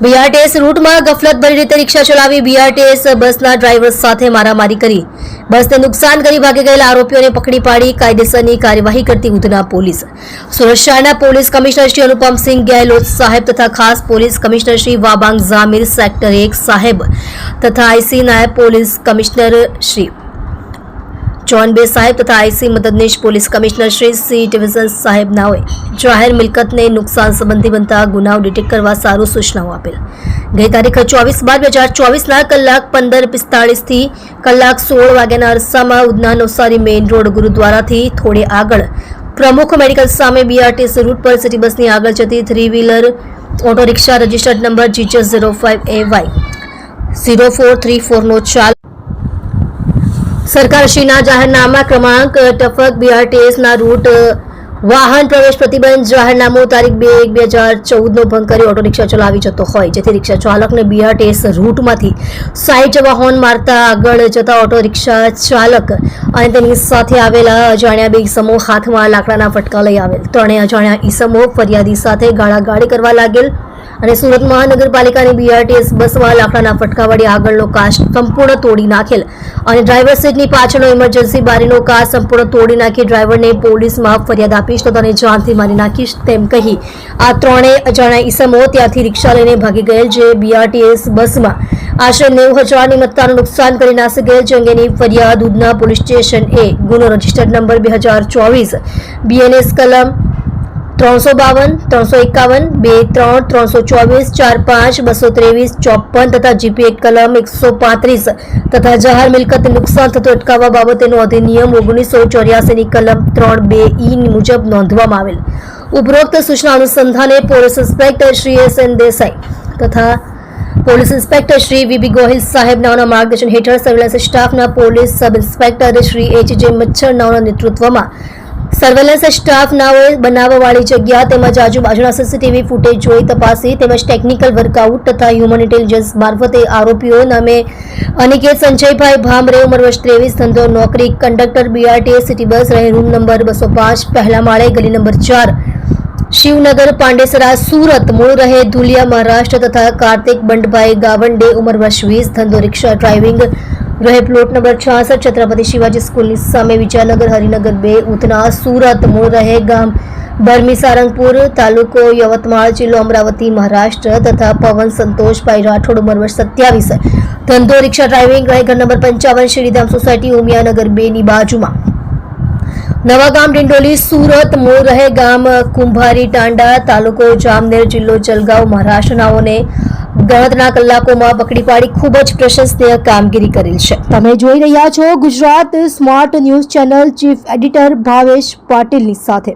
BRTS રૂટમાં ગફલતભરી રીતે રિક્ષા ચલાવી BRTS બસના ડ્રાઈવર સાથે મારામારી કરી. બસને નુકસાન કરી ભાગી ગયેલા આરોપીઓને પકડી પાડી કાયદેસરની કાર્યવાહી કરતી ઉધના પોલીસ. શહેરના પોલીસ કમિશનર શ્રી અનુપમસિંહ ગેહલોત સાહેબ તથા ખાસ police commissioner Shri Wabang Jamir sector એક સાહેબ તથા આઈસી નાયબ પોલીસ કમિશનર શ્રી જોન બે સાહેબ તથા આઈસી મદદનીશ police commissioner Shri C division સાહેબ નાઓએ જાહેર મિલકતને નુકસાન સંબંધી બનતા ગુનાઓ ડિટેક્ટ કરવા સારું સૂચનાઓ આપેલ. ગઈ તારીખ ચોવીસ બાર બે હજાર ચોવીસના કલાક પંદર પિસ્તાળીસથી કલાક સોળ વાગ્યાના અરસામાં ઉધના નવસારી મેઇન રોડ ગુરુદ્વારાથી થોડે આગળ પ્રમુખ મેડિકલ સામે બીઆરટીસી રૂટ પર સિટી બસની આગળ જતી three wheeler auto rickshaw registered number જીચર zero five A Y. Zero four three ફોરનો ચાલ સરકારશ્રીના જાહેરનામા ક્રમાંક ટફક બીઆરટીએસના રૂટ, વાહન પ્રવેશ પ્રતિબંધ જાહેરનામું તારીખ બે એક બે હજાર ચૌદનો ભંગ કરી ઓટો રિક્ષા ચલાવી જતો હોય. જેથી રિક્ષા ચાલકને બીઆરટીએસ રૂટમાંથી સાઈડ જવા હોર્ન મારતા આગળ જતા ઓટો રિક્ષા ચાલક અને તેની સાથે આવેલા અજાણ્યા બે ઈસમો હાથમાં લાકડાના ફટકા લઈ આવેલ. ત્રણે અજાણ્યા ઈસમો ફરિયાદી સાથે ગાળાગાળી કરવા લાગેલ. અને સુરત મહાનગરપાલિકાની બીઆરટીએસ બસમાં લાકડાના ફટકા વડે આગળનો કાચ સંપૂર્ણ તોડી નાખેલ અને ડ્રાઈવર સીટની પાછળનો ઇમરજન્સી બારીનો કાચ સંપૂર્ણ તોડી નાખી ડ્રાઈવરને પોલીસમાં ફરિયાદ આપીશ તો તને જાનથી મારી નાખીશ તેમ કહી. આ ત્રણેય અજાણ્યા ઈસમો ત્યાંથી રિક્ષા લઈને ભાગી ગયેલ જે બીઆરટીએસ બસમાં આશરે નેવું હજારની મત્તાનું નુકસાન કરી નાસી ગયેલ છે અંગેની ફરિયાદ ઉધના પોલીસ સ્ટેશન એ ગુનો રજીસ્ટર્ડ નંબર બે હજાર ચોવીસ બીએનએસ કલમ ત્રણસો બાવન, ત્રણસો એકાવન, બે ત્રણ, ત્રણસો ચોવીસ, ચાર પાંચ, બસો ત્રેવીસ, ચોપન તથા જીપીએ કલમ એકસો પાંત્રીસ તથા જાહેર મિલકત નુકસાન થતું અટકાવવા બાબતેનો અધિનિયમ ઓગણીસો ચોર્યાસીની કલમ ત્રણ બે ઈ મુજબ નોંધવામાં આવેલ. ઉપરોક્ત સૂચના અનુસંધાને police inspector Shri S N Desai તથા police inspector Shri V B Gohil સાહેબ નાઓના માર્ગદર્શન હેઠળ સર્વેલન્સ સ્ટાફના police sub inspector Shri H J Machhar નાઓના નેતૃત્વમાં સર્વેલન્સ સ્ટાફ નાઓએ બનાવવાવાળી જગ્યા તેમજ આજુબાજુના સીસીટીવી ફૂટેજ જોઈ તપાસી તેમજ ટેકનિકલ વર્કઆઉટ તથા હ્યુમન ઇન્ટેલિજન્સ મારફતે આરોપીઓ નામે અનિકેત સંજયભાઈ ભામરે ઉંમર વર્ષ ત્રેવીસ, ધંધો, નોકરી, કંડક્ટર બીઆરટીએસ સિટી બસ, રહે રૂમ નંબર બસો પાંચ, પહેલા માળે ગલી નંબર ચાર. શિવનગર, પાંડેસરા, સુરત, મૂળ રહે ધુલિયા, મહારાષ્ટ્ર તથા કાર્તિક, બંડભાઈ ગાવંડે ઉંમર વર્ષ વીસ, ધંધો, રિક્ષા, ડ્રાઇવિંગ રહે પ્લોટ નંબર છાસઠ છત્રપતિ શિવાજી સ્કૂલની સામે વિજયનગર, હરિનગર બે ઉધના સુરત મૂળ રહે ગામ, બરમી સારંગપુર તાલુકો યવતમાળ જિલ્લો અમરાવતી, મહારાષ્ટ્ર તથા પવન સંતોષભાઈ રાઠોડ ઉંમર વર્ષ સત્યાવીસ ધંધો, રિક્ષા, ડ્રાઇવિંગ રહે ઘર નંબર પંચાવન શ્રીધામ સોસાયટી ઉમિયાનગર બે ની બાજુમાં. નવા ગામ ડિંડોલી, સુરત મૂળ રહે ગામ, કુંભારી, ટાંડા તાલુકો જામનેર જિલ્લો જલગાંવ મહારાષ્ટ્રનાઓને ગણતરીના કલાકોમાં પકડી પાડી ખૂબ જ પ્રશંસનીય કામગીરી કરેલ છે. તમે જોઈ રહ્યા છો Gujarat smart news channel chief editor Bhavesh પાટીલની સાથે.